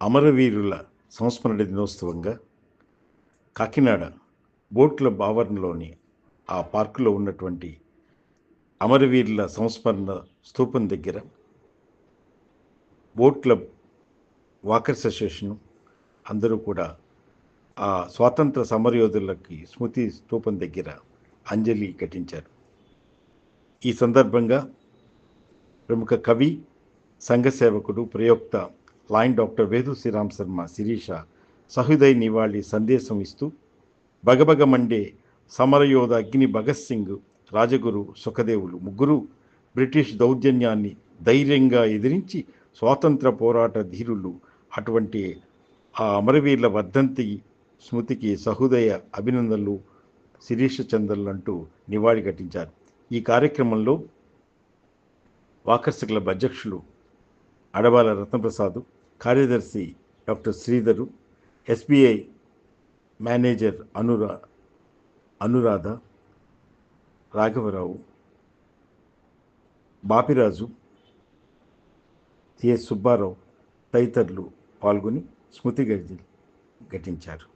అమరవీరుల సంస్మరణ దినోత్సవంగా కాకినాడ బోట్ల ఆవరణలోని ఆ పార్కులో ఉన్నటువంటి అమరవీరుల సంస్మరణ స్థూపం దగ్గర బోట్ క్లబ్ వాకర్స్ అసోసియేషన్ అందరూ కూడా ఆ స్వాతంత్ర సమరయోధులకి స్మృతి స్థూపం దగ్గర అంజలి ఘటించారు. ఈ సందర్భంగా ప్రముఖ కవి సంఘ సేవకుడు ప్రయోక్త లాయన్ డాక్టర్ వేదు శ్రీరామ్ శర్మ శిరీష సహృదయ నివాళి సందేశం ఇస్తూ బగబగ మండే సమరయోధ అగ్ని భగత్ సింగ్ రాజగురు సుఖదేవులు ముగ్గురు బ్రిటిష్ దౌర్జన్యాన్ని ధైర్యంగా ఎదిరించి స్వాతంత్ర పోరాట ధీరులు. అటువంటి ఆ అమరవీరుల వర్ధంతి స్మృతికి సహృదయ అభినందనలు శిరీష చంద్రలు అంటూ నివాళి ఘటించారు. ఈ కార్యక్రమంలో వాకర్స్ క్లబ్ అధ్యక్షులు అడవాల రత్నప్రసాద్ కార్యదర్శి doctor Sridhar SBI manager Anura Anuradha రాఘవరావు బాపిరాజు కె సుబ్బారావు తదితరులు పాల్గొని స్మృతి ఘటించారు.